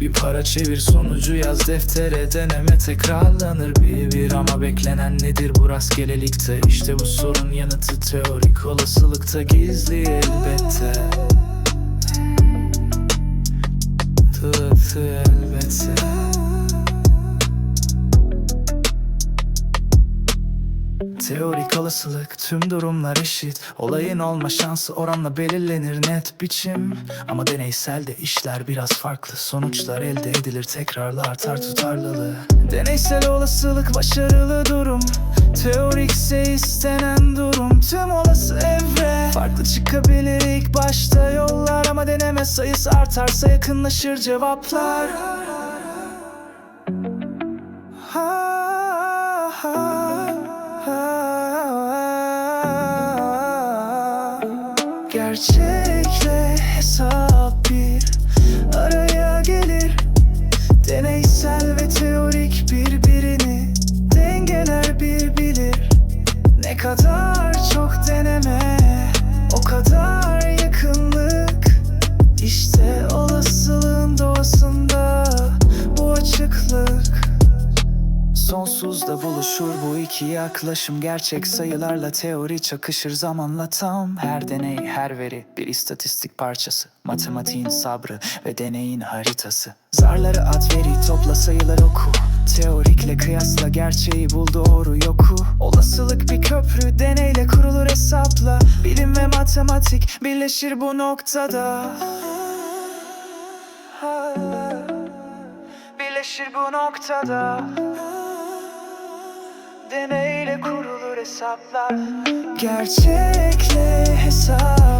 Bir para çevir sonucu yaz. Deftere Deneme tekrarlanır bir bir. Ama beklenen nedir? Bu rastgelelikte. İşte bu sorun yanıtı teorik olasılıkta gizli elbette. Tı tı Teorik olasılık tüm durumlar eşit. Olayın olma şansı oranla belirlenir net biçim. Ama deneyselde işler biraz farklı. Sonuçlar elde edilir tekrarla artar tutarlılığı. Deneysel olasılık başarılı durum. Teorik ise istenen durum. Tüm olası evre. Farklı çıkabilir ilk başta yollar Ama deneme sayısı artarsa yakınlaşır cevaplar. Ha, ha. Gerçekle hesap bir Buluşur bu iki yaklaşım. Gerçek sayılarla teori çakışır zamanla. Tam Her deney, her veri. Bir istatistik parçası. Matematiğin sabrı ve deneyin haritası. Zarları at veri topla sayılar oku. Teorikle kıyasla gerçeği bul doğru yoku. Olasılık bir köprü deneyle kurulur hesapla. Bilim ve matematik birleşir bu noktada. Birleşir bu noktada Deneyle kurulur hesaplar. Gerçekle hesap